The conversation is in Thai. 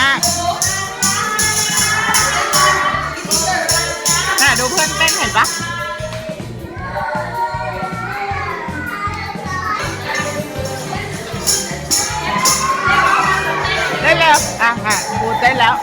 มากแต่ดูเพื่อนเต้นเห็นปะได้แล้วอะอะบูเต้นแล้ว